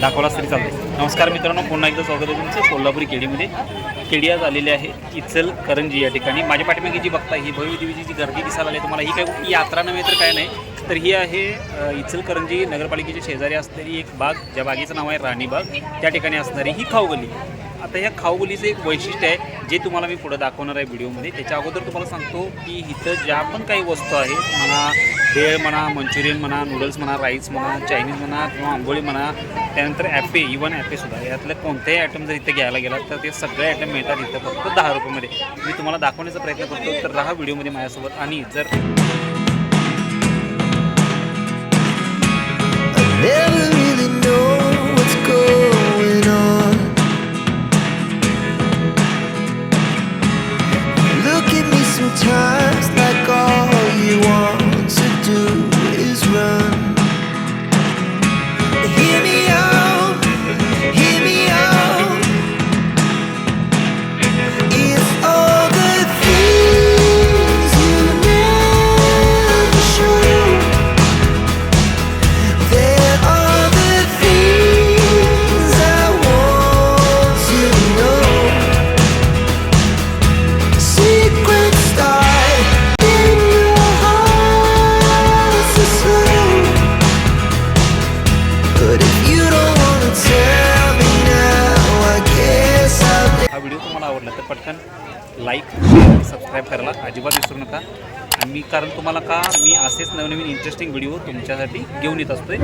दाखवलाच तरी चालतं नमस्कार मित्रांनो पुन्हा एकदा स्वागत आहे तुमचं कोल्हापुरी केडीमध्ये. केडी आज आलेली आहे इचल करंजी या ठिकाणी. माझ्या पाठीमागे जी बघता ही भव्य देवीची जी गर्दी दिसायला आली तुम्हाला ही काही कुठली यात्रा नव्हे तर काय नाही. तर ही आहे इचलकरंजी नगरपालिकेच्या शेजारी असणारी एक बाग ज्या बागेचं नाव आहे राणीबाग त्या ठिकाणी असणारी ही खाऊगली. आता ह्या खाऊगलीचं एक वैशिष्ट्य आहे जे तुम्हाला मी पुढं दाखवणार आहे व्हिडिओमध्ये. त्याच्या अगोदर तुम्हाला सांगतो की इथं ज्या पण काही वस्तू आहेत तुम्हाला भेळ म्हणा मंचुरियन म्हणा नूडल्स म्हणा राईस म्हणा चायनीज म्हणा किंवा आंबोळी म्हणा त्यानंतर ॲपे इवन ॲपेसुद्धा यातले कोणत्याही आयटम जर इथे घ्यायला गेला तर ते सगळे आयटम मिळतात इथं फक्त दहा रुपयामध्ये. मी तुम्हाला दाखवण्याचा प्रयत्न करतो तर राहा व्हिडिओमध्ये माझ्यासोबत. आणि जर तुम्हाला आवडला तर पटकन लाईक शेअर आणि सबस्क्राईब करायला अजिबात विसरू नका. आणि मी कारण तुम्हाला का मी असेच नवनवीन इंटरेस्टिंग व्हिडिओ तुमच्यासाठी घेऊन येत असतोय.